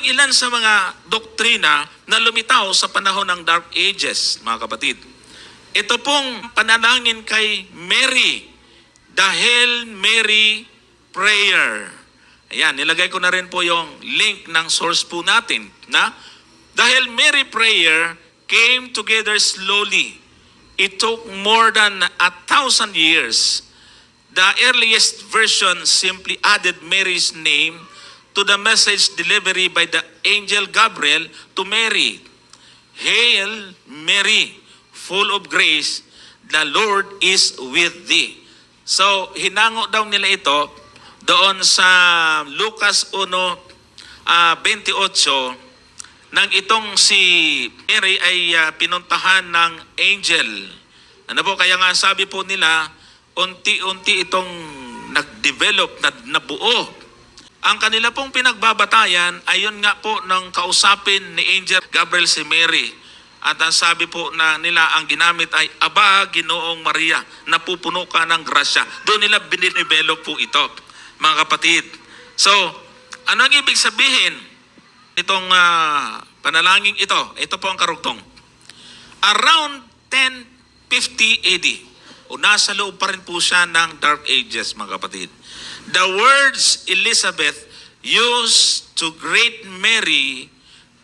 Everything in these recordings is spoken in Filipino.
ang ilan sa mga doktrina na lumitaw sa panahon ng Dark Ages, mga kapatid. Ito pong panalangin kay Mary, Hail Mary Prayer. Ayan, nilagay ko na rin po yung link ng source po natin na Hail Mary Prayer came together slowly. It took more than a thousand years. The earliest version simply added Mary's name to the message delivery by the angel Gabriel to Mary. Hail Mary, full of grace, the Lord is with thee. So, hinango daw nila ito doon sa Lucas 1, ah, 28, nang itong si Mary ay ah, pinuntahan ng angel. Ano po, kaya nga sabi po nila, unti-unti itong nag-develop, na, nabuo. Ang kanila pong pinagbabatayan, ayon nga po ng kausapin ni Angel Gabriel si Mary. At ang sabi po na nila, ang ginamit ay, Aba, Ginoong Maria, napupuno ka ng grasya. Doon nila binidevelop po ito, mga kapatid. So, ano ang ibig sabihin itong ah, panalangin ito? Ito po ang karugtong. Around 1050 AD, o nasa loob pa rin po siya ng Dark Ages, mga kapatid. The words Elizabeth used to greet Mary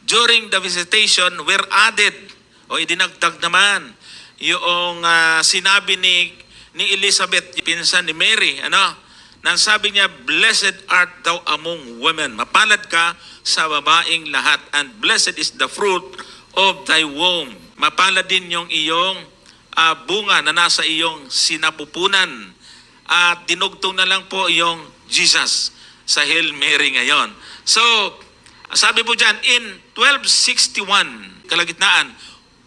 during the visitation were added o idinagdag naman yung ah, sinabi ni ni Elizabeth, pinsan ni Mary, ano? Nang sabi niya, Blessed art thou among women. Mapalad ka sa babaeng lahat and blessed is the fruit of thy womb. Mapalad din yung iyong ah, bunga na nasa iyong sinapupunan. At dinugtong na lang po yung Jesus sa Hail Mary ngayon. So, sabi po dyan, in 1261, kalagitnaan,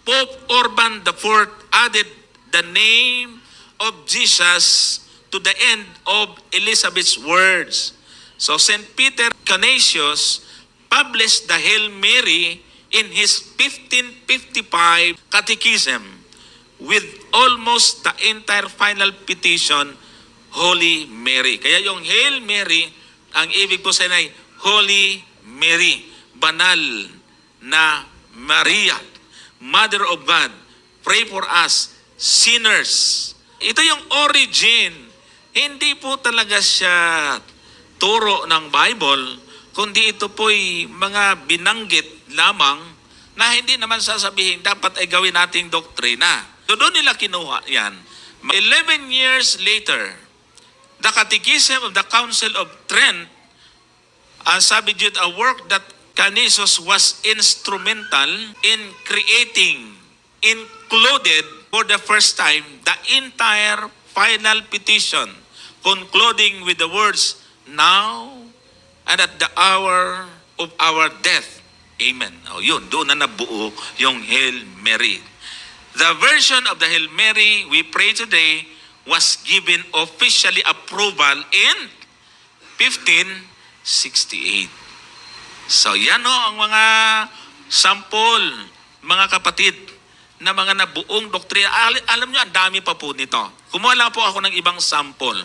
Pope Urban IV added the name of Jesus to the end of Elizabeth's words. So St. Peter Canisius published the Hail Mary in his 1555 Catechism with almost the entire final petition, Holy Mary. Kaya yung Hail Mary, ang ibig po sa ay Holy Mary, banal na Maria, Mother of God, pray for us, sinners. Ito yung origin. Hindi po talaga siya turo ng Bible, kundi ito po'y mga binanggit lamang na hindi naman sasabihin dapat ay gawin nating doktrina. So doon nila kinuha yan. 11 years later, the Catechism of the Council of Trent, ang sabi dito, a work that Canisius was instrumental in creating, included for the first time the entire final petition, concluding with the words, Now and at the hour of our death. Amen. O yun, doon na nabuo yung Hail Mary. The version of the Hail Mary we pray today was given officially approval in 1568. So yan o ang mga sample, mga kapatid, na mga nabuong doktrina. Al- alam nyo, ang dami pa po nito. Kumuha lang po ako ng ibang sample.